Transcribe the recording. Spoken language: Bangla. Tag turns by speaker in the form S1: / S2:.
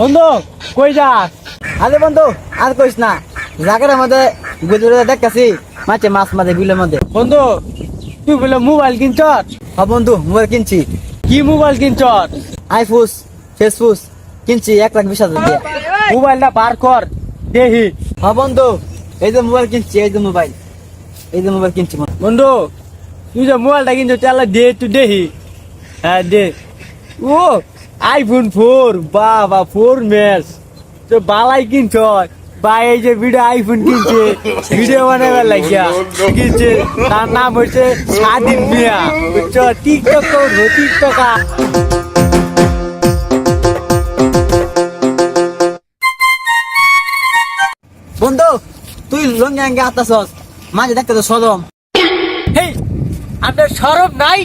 S1: বন্ধু কই যাস?
S2: আরে বন্ধু আর কইস না। জায়গার মধ্যে গুজরে দেখতেছি মাছে মাছ মাঝে বিলের মধ্যে।
S1: বন্ধু তুই বলে মোবাইল কিনছ
S2: হ বন্ধু মোবাইল কিনছি।
S1: কি মোবাইল কিনছ
S2: আইফুস ফেসফুস কিনছি এক লাখ বিশ হাজার দিয়ে।
S1: মোবাইলটা বার কর দেহি
S2: হ বন্ধু এই যে মোবাইল কিনছি এই যে মোবাইল। এই যে মোবাইল কিনছি বন্ধু।
S1: বন্ধু তুই যে মোবাইলটা কিনছ তাহলে দে তুই দেহি হ্যাঁ দে। ও আইফোন ফোর বাবা ফোর ম্যাচ তো বালাই কিনছ বা এই যে ভিডিও আইফোন কিনছে ভিডিও বানাবার লাগিয়া। কিনছে, তার নাম হচ্ছে স্বাধীন মিয়া। বুঝছ? টিকটক করব টিকটকা
S2: বন্ধু, তুই লঙ্গি আঙ্গে আতাছস মাঝে দেখতে তো সদম
S1: হেই, আপনার সরব নাই?